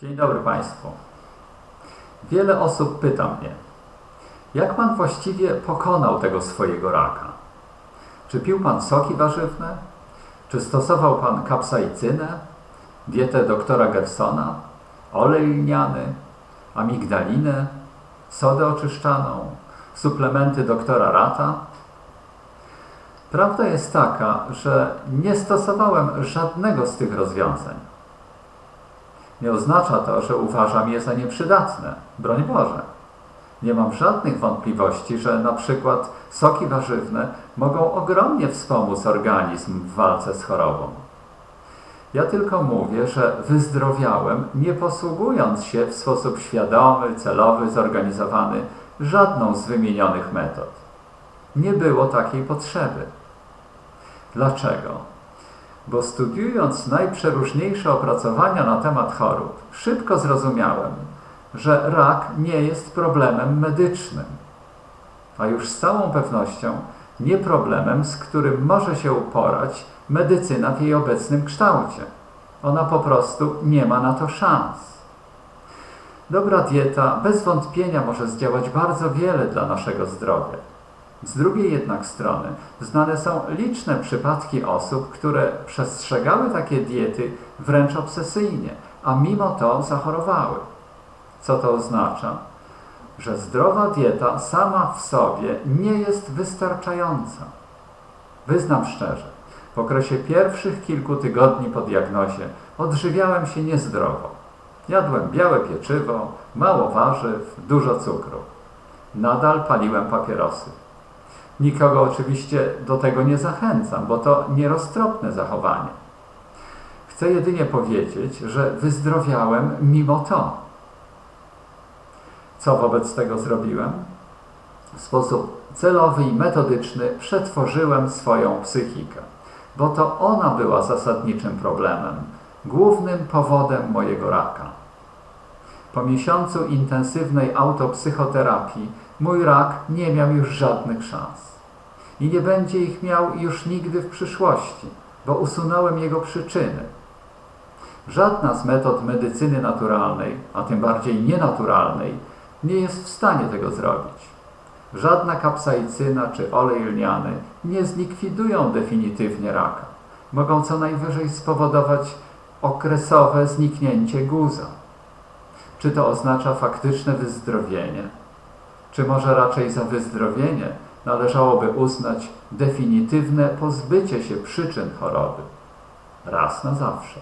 Dzień dobry Państwu. Wiele osób pyta mnie, jak Pan właściwie pokonał tego swojego raka? Czy pił Pan soki warzywne? Czy stosował Pan kapsaicynę, dietę doktora Gersona, olej lniany, amigdalinę, sodę oczyszczaną, suplementy doktora Rata? Prawda jest taka, że nie stosowałem żadnego z tych rozwiązań. Nie oznacza to, że uważam je za nieprzydatne. Broń Boże. Nie mam żadnych wątpliwości, że na przykład soki warzywne mogą ogromnie wspomóc organizm w walce z chorobą. Ja tylko mówię, że wyzdrowiałem, nie posługując się w sposób świadomy, celowy, zorganizowany żadną z wymienionych metod. Nie było takiej potrzeby. Dlaczego? Bo studiując najprzeróżniejsze opracowania na temat chorób, szybko zrozumiałem, że rak nie jest problemem medycznym, a już z całą pewnością nie problemem, z którym może się uporać medycyna w jej obecnym kształcie. Ona po prostu nie ma na to szans. Dobra dieta bez wątpienia może zdziałać bardzo wiele dla naszego zdrowia. Z drugiej jednak strony znane są liczne przypadki osób, które przestrzegały takie diety wręcz obsesyjnie, a mimo to zachorowały. Co to oznacza? Że zdrowa dieta sama w sobie nie jest wystarczająca. Wyznam szczerze, w okresie pierwszych kilku tygodni po diagnozie odżywiałem się niezdrowo. Jadłem białe pieczywo, mało warzyw, dużo cukru. Nadal paliłem papierosy. Nikogo oczywiście do tego nie zachęcam, bo to nieroztropne zachowanie. Chcę jedynie powiedzieć, że wyzdrowiałem mimo to. Co wobec tego zrobiłem? W sposób celowy i metodyczny przetworzyłem swoją psychikę, bo to ona była zasadniczym problemem, głównym powodem mojego raka. Po miesiącu intensywnej autopsychoterapii mój rak nie miał już żadnych szans. I nie będzie ich miał już nigdy w przyszłości, bo usunąłem jego przyczyny. Żadna z metod medycyny naturalnej, a tym bardziej nienaturalnej, nie jest w stanie tego zrobić. Żadna kapsaicyna czy olej lniany nie zlikwidują definitywnie raka. Mogą co najwyżej spowodować okresowe zniknięcie guza. Czy to oznacza faktyczne wyzdrowienie? Czy może raczej za wyzdrowienie należałoby uznać definitywne pozbycie się przyczyn choroby raz na zawsze?